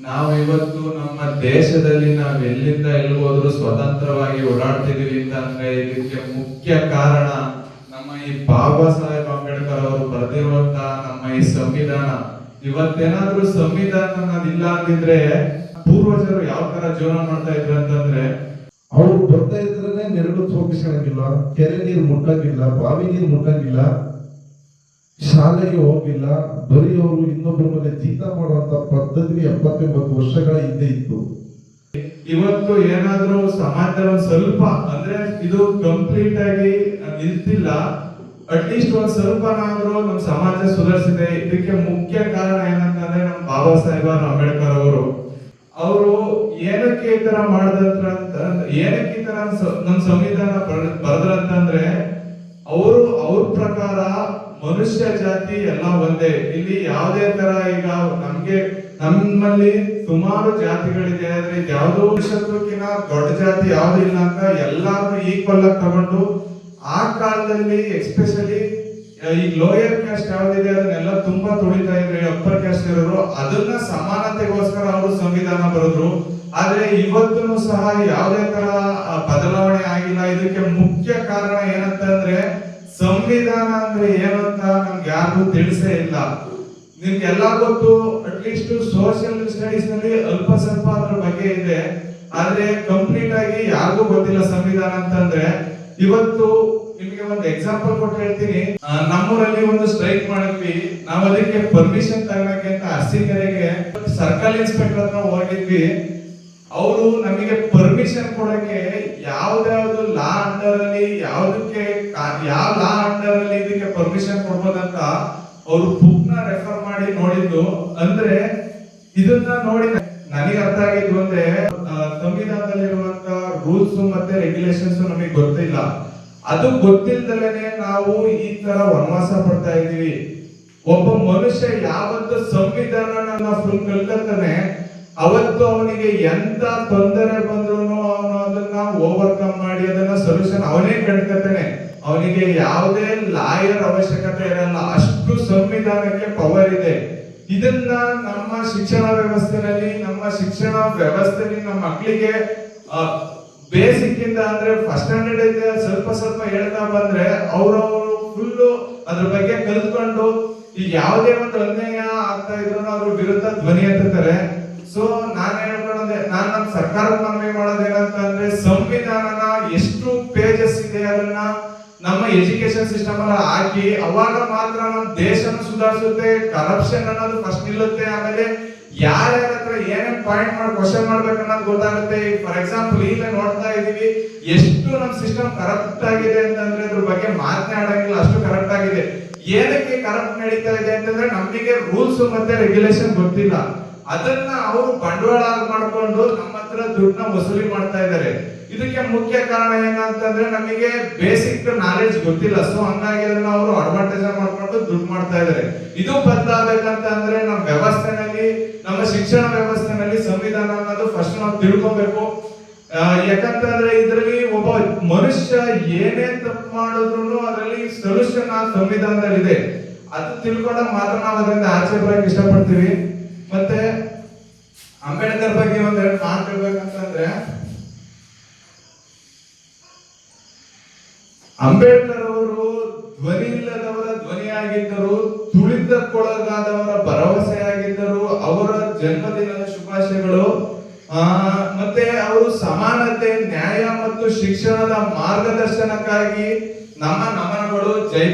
ನಾವು ಇವತ್ತು ನಮ್ಮ ದೇಶದಲ್ಲಿ ನಾವು ಎಲ್ಲಿಂದ ಎಲ್ಲಿ ಹೋದ್ರು ಸ್ವತಂತ್ರವಾಗಿ ಓಡಾಡ್ತಿದೀವಿ ಅಂತ ಅಂದ್ರೆ ಇದಕ್ಕೆ ಮುಖ್ಯ ಕಾರಣ ನಮ್ಮ ಈ ಬಾಬಾ ಸಾಹೇಬ್ ಅಂಬೇಡ್ಕರ್ ಅವರು ಬರೆದಿರುವಂತ ನಮ್ಮ ಈ ಸಂವಿಧಾನ. ಇವತ್ತೇನಾದ್ರೂ ಸಂವಿಧಾನ ಅನ್ನೋದಿಲ್ಲ ಅಂತಿದ್ರೆ ಪೂರ್ವಜರು ಯಾವ ತರ ಜೀವನ ಮಾಡ್ತಾ ಇದ್ರು ಅಂತಂದ್ರೆ ಅವ್ರು ಬರ್ತಾ ಇದ್ರೆ ನೆರಳು ಹೋಗಿಸಂಗಿಲ್ಲ ಕೆರೆ ನೀರು ಮುಟ್ಟಂಗಿಲ್ಲ, ಬಾವಿ ನೀರು ಮುಟ್ಟಂಗಿಲ್ಲ ಶಾಲೆಗೆ ಹೋಗಿಲ್ಲ ಬರೀ ಅವರು ಇನ್ನೊಬ್ಬರ ಮೇಲೆ ಜೀತ ಮಾಡುವಂತ ಪದ್ಧತಿ ಎಪ್ಪತ್ತೆಂಬತ್ತು ವರ್ಷಗಳ ಹಿಂದೆ ಇತ್ತು. ಇವತ್ತು ಏನಾದ್ರೂ ಸಮಾಜದ ಸ್ವಲ್ಪ, ಅಂದ್ರೆ ಇದು ಕಂಪ್ಲೀಟ್ ಆಗಿ ನಿಲ್ತಿಲ್ಲ ಅಟ್ಲೀಸ್ಟ್ ಒಂದ್ ಸ್ವಲ್ಪನಾದ್ರೂ ನಮ್ಮ ಸಮಾಜ ಸುಧಾರಿಸಿದೆ. ಇದಕ್ಕೆ ಮುಖ್ಯ ಕಾರಣ ಏನಂತಂದ್ರೆ ನಮ್ ಬಾಬಾ ಸಾಹೇಬ್ ಅಂಬೇಡ್ಕರ್ ಅವರು. ಅವರು ಏನಕ್ಕೆ ಈ ತರ ಮಾಡಿದ್ರು ಅಂತ, ಏನಕ್ಕೆ ಈ ತರ ನಮ್ ಸಂವಿಧಾನ ಬರೆದ್ರಂತಂದ್ರೆ ಮನುಷ್ಯ ಜಾತಿ ಎಲ್ಲ ಒಂದೇ. ಇಲ್ಲಿ ಯಾವುದೇ ತರ ಈಗ ನಮ್ಗೆ, ನಮ್ಮಲ್ಲಿ ಸುಮಾರು ಜಾತಿಗಳಿದೆ. ಆದ್ರೆ ಯಾವುದೋ ಮನುಷ್ಯತ್ವಕ್ಕಿಂತ ದೊಡ್ಡ ಜಾತಿ ಯಾವ್ದು ಇಲ್ಲ ಅಂತ ಎಲ್ಲಾರು ಈಕ್ವಲ್ ಆಗಿ ತಗೊಂಡು ಆ ಕಾಲದಲ್ಲಿ ಎಸ್ಪೆಷಲಿ ಈ ಲೋಯರ್ ಕ್ಯಾಸ್ಟ್ ಯಾವ್ದಿದೆ ಅದನ್ನೆಲ್ಲ ತುಂಬಾ ತುಳಿತಾ ಇದ್ರೆ ಅಪ್ಪರ್ ಕ್ಯಾಸ್ಟ್ ಇರೋರು. ಅದನ್ನ ಸಮಾನತೆಗೋಸ್ಕರ ಅವರು ಸಂವಿಧಾನ ಬರೆದ್ರು. ಆದ್ರೆ ಇವತ್ತೂ ಸಹ ಯಾವುದೇ ತರ ಬದಲಾವಣೆ ಆಗಿಲ್ಲ. ಇದಕ್ಕೆ ಮುಖ್ಯ ಕಾರಣ ಏನಂತಂದ್ರೆ ಸಂವಿಧಾನ ಅಂದ್ರೆ ಏನು ಅಂತ ನಮ್ಗೆ ಯಾರಿಗೂ ತಿಳಿಸೇ ಇಲ್ಲ. ನಿಮ್ಗೆಲ್ಲ ಗೊತ್ತು ಅಟ್ಲೀಸ್ಟ್ ಸೋಷಿಯಲ್ ಸ್ಟಡೀಸ್ನಲ್ಲಿ ಅಲ್ಪ ಸ್ವಲ್ಪ ಅದ್ರ ಬಗ್ಗೆ ಇದೆ. ಆದ್ರೆ ಕಂಪ್ಲೀಟ್ ಆಗಿ ಯಾರಿಗೂ ಗೊತ್ತಿಲ್ಲ ಸಂವಿಧಾನ ಅಂತಂದ್ರೆ, ಇವತ್ತು ನಿಮಗೆ ಒಂದು ಎಕ್ಸಾಂಪಲ್ ಕೊಟ್ಟು ಹೇಳ್ತೀನಿ. ನಮ್ಮೂರಲ್ಲಿ ಒಂದು ಸ್ಟ್ರೈಕ್ ಮಾಡಿದ್ವಿ. ನಾವು ಅದಕ್ಕೆ ಪರ್ಮಿಷನ್ ತಗೊಳಕ್ಕೆ ಅಂತ ಅರಸೀಕೆರೆಗೆ ಸರ್ಕಲ್ ಇನ್ಸ್ಪೆಕ್ಟರ್ ಹತ್ರ ಹೋಗಿದ್ವಿ. ಅವರು ನಮಗೆ ಪರ್ಮಿಷನ್ ಕೊಡಕ್ಕೆ ಯಾವ್ದಾವ್ದು ಲಾ ಅಂಡರ್ ಅಲ್ಲಿ ಯಾವ್ದಕ್ಕೆ ಯಾವ ಲಾ ಅಂಡರ್ ಅಲ್ಲಿ ಇದಕ್ಕೆ ಪರ್ಮಿಷನ್ ಕೊಡ್ಬೋದಂತ ಅವರು ಬುಕ್ನ ರೆಫರ್ ಮಾಡಿ ನೋಡಿದ್ದು. ಅಂದ್ರೆ ಇದನ್ನ ನೋಡಿ ನನಗೆ ಅರ್ಥ ಆಗಿದ್ದು ಅಂದ್ರೆ ಸಂವಿಧಾನದಲ್ಲಿರುವಂತ ರೂಲ್ಸ್ ಮತ್ತೆ ರೆಗ್ಯುಲೇಷನ್ಸ್ ನಮಗೆ ಗೊತ್ತಿಲ್ಲ. ಅದು ಗೊತ್ತಿಲ್ದಲೇನೆ ನಾವು ಈ ತರ ವನವಾಸ ಪಡ್ತಾ ಇದ್ದೀವಿ. ಒಬ್ಬ ಮನುಷ್ಯ ಯಾವತ್ತು ಸಂವಿಧಾನ ಫುಲ್ ಕಲ್ಕತ್ತಾನೆ ಅವತ್ತು ಅವನಿಗೆ ಎಂತ ತೊಂದರೆ ಬಂದ್ರು ಅವನು ಅದನ್ನ ಓವರ್ಕಮ್ ಮಾಡಿ ಅದನ್ನ ಸೊಲ್ಯೂಷನ್ ಅವನೇ ಕಂಡ್ಕತಾನೆ. ಅವನಿಗೆ ಯಾವುದೇ ಲಾಯರ್ ಅವಶ್ಯಕತೆ ಇರಲ್ಲ. ಅಷ್ಟು ಸಂವಿಧಾನಕ್ಕೆ ಪವರ್ ಇದೆ. ಇದನ್ನ ನಮ್ಮ ಶಿಕ್ಷಣ ವ್ಯವಸ್ಥೆಯಲ್ಲಿ, ನಮ್ಮ ಶಿಕ್ಷಣ ವ್ಯವಸ್ಥೆಯಲ್ಲಿ ನಮ್ಮ ಮಕ್ಕಳಿಗೆ ಬೇಸಿಕ್ ಇಂದ ಅಂದ್ರೆ ಫಸ್ಟ್ ಸ್ಟ್ಯಾಂಡರ್ಡ್ ಇಂದ ಸ್ವಲ್ಪ ಸ್ವಲ್ಪ ಹೇಳ್ತಾ ಬಂದ್ರೆ ಅವರವರು ಫುಲ್ಲು ಅದ್ರ ಬಗ್ಗೆ ಕಲಿತ್ಕೊಂಡು ಈಗ ಯಾವುದೇ ಒಂದು ಅನ್ಯಾಯ ಆಗ್ತಾ ಇದ್ರು ಅವ್ರ ವಿರುದ್ಧ ಧ್ವನಿ ಎತ್ತಾರೆ ಸೊ ನಾನು ಹೇಳ್ಕೊಳ್ಳೋದೆ, ನಾನು ನಮ್ಮ ಸರ್ಕಾರಕ್ಕೆ ಮನವಿ ಮಾಡೋದೇನಂತ ಅಂದ್ರೆ ನಮ್ಮ ಎಜುಕೇಶನ್ ಸಿಸ್ಟಮ್ ಅಲ್ಲಿ ಹಾಕಿ, ಅವಾಗ ಮಾತ್ರ ನಮ್ಮ ದೇಶನ ಸುಧಾರಿಸುತ್ತೆ ಕರಪ್ಷನ್ ಅನ್ನೋದು ಫಸ್ಟ್ ನಿಲ್ಲುತ್ತೆ, ಆಮೇಲೆ ಯಾರ್ಯಾರ ಹತ್ರ ಏನೇನ್ ಪಾಯಿಂಟ್ ಮಾಡಿ ಕ್ವಶನ್ ಮಾಡ್ಬೇಕು ಅನ್ನೋದು ಗೊತ್ತಾಗುತ್ತೆ. ಫಾರ್ ಎಕ್ಸಾಂಪಲ್ ಈಗ ನೋಡ್ತಾ ಇದೀವಿ ಎಷ್ಟು ನಮ್ಮ ಸಿಸ್ಟಮ್ ಕರಪ್ಟ್ ಆಗಿದೆ ಅಂತಂದ್ರೆ ಅದ್ರ ಬಗ್ಗೆ ಮಾತನಾಡಂಗಿಲ್ಲ ಅಷ್ಟು ಕರಪ್ಟ್ ಆಗಿದೆ. ಏನಕ್ಕೆ ಕರಪ್ಟ್ ನಡೀತಾ ಇದೆ ಅಂತಂದ್ರೆ ನಮಗೆ ರೂಲ್ಸ್ ಮತ್ತೆ ರೆಗ್ಯುಲೇಷನ್ ಗೊತ್ತಿಲ್ಲ. ಅದನ್ನ ಅವರು ಬಂಡವಾಳ ಮಾಡ್ಕೊಂಡು ನಮ್ಮ ಹತ್ರ ದುಡ್ಡನ್ನ ವಸೂಲಿ ಮಾಡ್ತಾ ಇದ್ದಾರೆ. ಇದಕ್ಕೆ ಮುಖ್ಯ ಕಾರಣ ಏನಂತಂದ್ರೆ ನಮಗೆ ಬೇಸಿಕ್ ನಾಲೆಜ್ ಗೊತ್ತಿಲ್ಲ. ಸೊ ಹಂಗಾಗಿ ಅದನ್ನ ಅವರು ಅಡ್ವಾಂಟೇಜ್ ಮಾಡ್ಕೊಂಡು ದುಡ್ಡು ಮಾಡ್ತಾ ಇದ್ದಾರೆ. ಇದು ಬದಲಾಗಬೇಕಂತ ಅಂದ್ರೆ ನಮ್ಮ ವ್ಯವಸ್ಥೆನಲ್ಲಿ, ನಮ್ಮ ಶಿಕ್ಷಣ ವ್ಯವಸ್ಥೆನಲ್ಲಿ ಸಂವಿಧಾನ ಅನ್ನೋದು ಫಸ್ಟ್ ನಾವು ತಿಳ್ಕೊಬೇಕು. ಯಾಕಂತಂದ್ರೆ ಇದರಲ್ಲಿ ಒಬ್ಬ ಮನುಷ್ಯ ಏನೇ ತಪ್ಪು ಮಾಡಿದ್ರು ಅದರಲ್ಲಿ ಸೊಲ್ಯೂಷನ್ ಆ ಸಂವಿಧಾನದಲ್ಲಿ ಇದೆ ಅದು ತಿಳ್ಕೊಂಡಾಗ ಮಾತ್ರ ನಾವು ಅದರಿಂದ ಆಚೆ ಬರಕ್ಕೆ ಇಷ್ಟಪಡ್ತೀವಿ. ಮತ್ತೆ ಅಂಬೇಡ್ಕರ್ ಬಗ್ಗೆ ಒಂದೆರಡು ಮಾತು ಹೇಳ್ಬೇಕಂತಂದ್ರೆ ಅಂಬೇಡ್ಕರ್ ಅವರು ಧ್ವನಿ ಇಲ್ಲದವರ ಧ್ವನಿಯಾಗಿದ್ದರು ತುಳಿತಕ್ಕೊಳಗಾದವರ ಭರವಸೆಯಾಗಿದ್ದರು ಅವರ ಜನ್ಮದಿನದ ಶುಭಾಶಯಗಳು. ಆ, ಮತ್ತೆ ಅವರು ಸಮಾನತೆ ನ್ಯಾಯ ಮತ್ತು ಶಿಕ್ಷಣದ ಮಾರ್ಗದರ್ಶನಕ್ಕಾಗಿ ನಮ್ಮ ನಮನಗಳು. ಜೈ